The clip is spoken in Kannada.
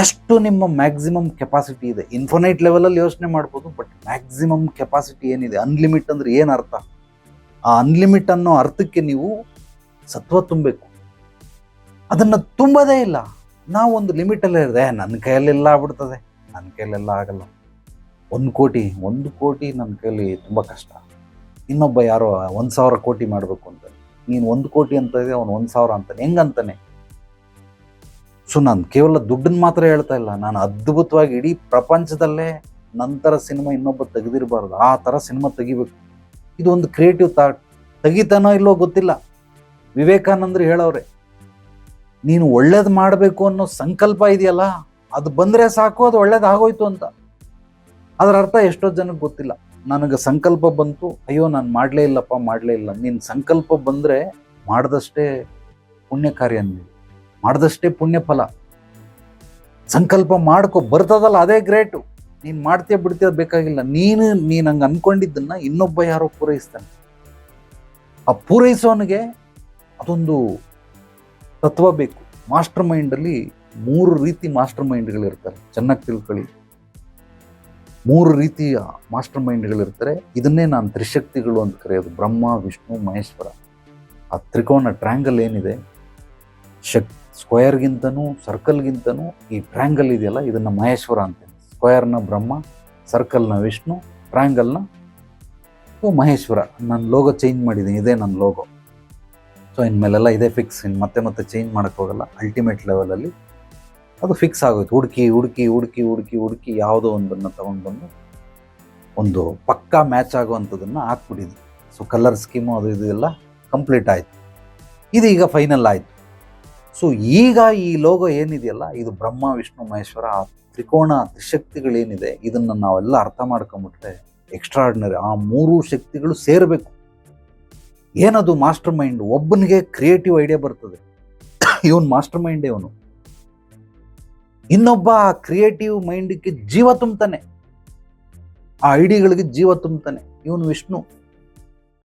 ಎಷ್ಟು ನಿಮ್ಮ ಮ್ಯಾಕ್ಸಿಮಮ್ ಕೆಪಾಸಿಟಿ ಇದೆ? ಇನ್ಫೋನೈಟ್ ಲೆವೆಲಲ್ಲಿ ಯೋಚನೆ ಮಾಡ್ಬೋದು ಬಟ್ ಮ್ಯಾಕ್ಸಿಮಮ್ ಕೆಪಾಸಿಟಿ ಏನಿದೆ? ಅನ್ಲಿಮಿಟ್ ಅಂದ್ರೆ ಏನು ಅರ್ಥ? ಆ ಅನ್ಲಿಮಿಟ್ ಅನ್ನೋ ಅರ್ಥಕ್ಕೆ ನೀವು ಸತ್ವ ತುಂಬಬೇಕು. ಅದನ್ನು ತುಂಬದೇ ಇಲ್ಲ. ನಾವು ಒಂದು ಲಿಮಿಟಲ್ಲೇ ಇರದೆ. ನನ್ನ ಕೈಯಲ್ಲೆಲ್ಲ ಆಗ್ಬಿಡ್ತದೆ. ನನ್ನ ಕೈಯಲ್ಲೆಲ್ಲ ಆಗಲ್ಲ. ಒಂದು ಕೋಟಿ ಒಂದು ಕೋಟಿ ನನ್ನ ಕೈಯಲ್ಲಿ ತುಂಬ ಕಷ್ಟ. ಇನ್ನೊಬ್ಬ ಯಾರೋ, ಒಂದು ಸಾವಿರ ಕೋಟಿ ಮಾಡಬೇಕು ಅಂತ. ನೀನು ಒಂದು ಕೋಟಿ ಅಂತ ಇದೆ, ಅವನು ಒಂದು ಸಾವಿರ ಅಂತಾನೆ. ಹೆಂಗಂತಾನೆ ಸೊ ನಾನು ಕೇವಲ ದುಡ್ಡನ್ನು ಮಾತ್ರ ಹೇಳ್ತಾ ಇಲ್ಲ. ನಾನು ಅದ್ಭುತವಾಗಿ ಇಡೀ ಪ್ರಪಂಚದಲ್ಲೇ ನಂತರ ಸಿನಿಮಾ ಇನ್ನೊಬ್ಬ ತೆಗೆದಿರಬಾರ್ದು. ಆ ಥರ ಸಿನಿಮಾ ತೆಗಿಬೇಕು. ಇದು ಒಂದು ಕ್ರಿಯೇಟಿವ್ ಥಾಟ್ ತೆಗಿತಾನೋ ಇಲ್ಲೋ ಗೊತ್ತಿಲ್ಲ. ವಿವೇಕಾನಂದರು ಹೇಳೋರೆ ನೀನು ಒಳ್ಳೇದು ಮಾಡಬೇಕು ಅನ್ನೋ ಸಂಕಲ್ಪ ಇದೆಯಲ್ಲ, ಅದು ಬಂದರೆ ಸಾಕು, ಅದು ಒಳ್ಳೇದು ಆಗೋಯ್ತು ಅಂತ. ಅದರ ಅರ್ಥ ಎಷ್ಟೋ ಜನಕ್ಕೆ ಗೊತ್ತಿಲ್ಲ. ನನಗೆ ಸಂಕಲ್ಪ ಬಂತು, ಅಯ್ಯೋ, ನಾನು ಮಾಡಲೇ ಇಲ್ಲಪ್ಪ, ಮಾಡಲೇ ಇಲ್ಲ. ನಿನ್ನ ಸಂಕಲ್ಪ ಬಂದರೆ ಮಾಡಿದಷ್ಟೇ ಪುಣ್ಯ ಕಾರ್ಯ ನೀವು ಮಾಡಿದಷ್ಟೇ ಪುಣ್ಯ ಫಲ ಸಂಕಲ್ಪ ಮಾಡ್ಕೊ, ಬರ್ತದಲ್ಲ ಅದೇ ಗ್ರೇಟು. ನೀನು ಮಾಡ್ತೀಯ ಬಿಡ್ತೀಯ ಬೇಕಾಗಿಲ್ಲ. ನೀನು ನೀನು ಹಂಗೆ ಅನ್ಕೊಂಡಿದ್ದನ್ನ ಇನ್ನೊಬ್ಬ ಯಾರೋ ಪೂರೈಸ್ತಾನೆ. ಆ ಪೂರೈಸೋನಿಗೆ ಅದೊಂದು ತತ್ವ ಬೇಕು. ಮಾಸ್ಟರ್ ಮೈಂಡಲ್ಲಿ ಮೂರು ರೀತಿ ಮಾಸ್ಟರ್ ಮೈಂಡ್ಗಳಿರ್ತಾರೆ ಚೆನ್ನಾಗಿ ತಿಳ್ಕೊಳ್ಳಿ. ಮೂರು ರೀತಿಯ ಮಾಸ್ಟರ್ ಮೈಂಡ್ಗಳಿರ್ತಾರೆ ಇದನ್ನೇ ನಾನು ತ್ರಿಶಕ್ತಿಗಳು ಅಂತ ಕರೆಯೋದು. ಬ್ರಹ್ಮ, ವಿಷ್ಣು, ಮಹೇಶ್ವರ. ಆ ತ್ರಿಕೋನ ಟ್ರ್ಯಾಂಗಲ್ ಏನಿದೆ? ಶಕ್ ಸ್ಕ್ವಯರ್ಗಿಂತನೂ ಸರ್ಕಲ್ಗಿಂತನೂ ಈ ಟ್ರ್ಯಾಂಗಲ್ ಇದೆಯಲ್ಲ, ಇದನ್ನು ಮಹೇಶ್ವರ ಅಂತೇನೆ ಸ್ಕ್ವಯರ್ನ ಬ್ರಹ್ಮ, ಸರ್ಕಲ್ನ ವಿಷ್ಣು, ಟ್ರ್ಯಾಂಗಲ್ನ ಮಹೇಶ್ವರ. ನಾನು ಲೋಗೋ ಚೇಂಜ್ ಮಾಡಿದ್ದೀನಿ, ಇದೇ ನನ್ನ ಲೋಗೋ. ಸೊ ಇನ್ಮೇಲೆಲ್ಲ ಇದೇ ಫಿಕ್ಸ್ ಇನ್ನು ಮತ್ತೆ ಮತ್ತೆ ಚೇಂಜ್ ಮಾಡೋಕ್ಕೋಗಲ್ಲ ಅಲ್ಟಿಮೇಟ್ ಲೆವೆಲಲ್ಲಿ ಅದು ಫಿಕ್ಸ್ ಆಗೋಯ್ತು. ಹುಡುಕಿ ಹುಡುಕಿ ಹುಡುಕಿ ಹುಡುಕಿ ಹುಡುಕಿ ಯಾವುದೋ ಒಂದನ್ನು ತೊಗೊಂಡು ಬಂದು ಒಂದು ಪಕ್ಕಾ ಮ್ಯಾಚ್ ಆಗುವಂಥದ್ದನ್ನು ಹಾಕ್ಬಿಟ್ಟಿದ್ವಿ. ಸೊ ಕಲರ್ ಸ್ಕೀಮು ಅದು ಇದು ಎಲ್ಲ ಕಂಪ್ಲೀಟ್ ಆಯಿತು. ಇದು ಈಗ ಫೈನಲ್ ಆಯಿತು. ಸೊ ಈಗ ಈ ಲೋಗೋ ಏನಿದೆಯಲ್ಲ, ಇದು ಬ್ರಹ್ಮ, ವಿಷ್ಣು, ಮಹೇಶ್ವರ, ಆ ತ್ರಿಕೋಣ ತ್ರಿಶಕ್ತಿಗಳೇನಿದೆ ಇದನ್ನು ನಾವೆಲ್ಲ ಅರ್ಥ ಮಾಡ್ಕೊಂಬಿಟ್ರೆ ಎಕ್ಸ್ಟ್ರಾರ್ಡಿನರಿ ಆ ಮೂರು ಶಕ್ತಿಗಳು ಸೇರಬೇಕು. ಏನದು ಮಾಸ್ಟರ್ ಮೈಂಡ್ ಒಬ್ಬನಿಗೆ ಕ್ರಿಯೇಟಿವ್ ಐಡಿಯಾ ಬರ್ತದೆ. ಇವನು ಮಾಸ್ಟರ್ ಮೈಂಡೇ ಇವನು. ಇನ್ನೊಬ್ಬ ಆ ಕ್ರಿಯೇಟಿವ್ ಮೈಂಡ್ಗೆ ಜೀವ ತುಂಬ್ತಾನೆ. ಆ ಐಡಿಯಾಗಳಿಗೆ ಜೀವ ತುಂಬ್ತಾನೆ. ಇವನು ವಿಷ್ಣು.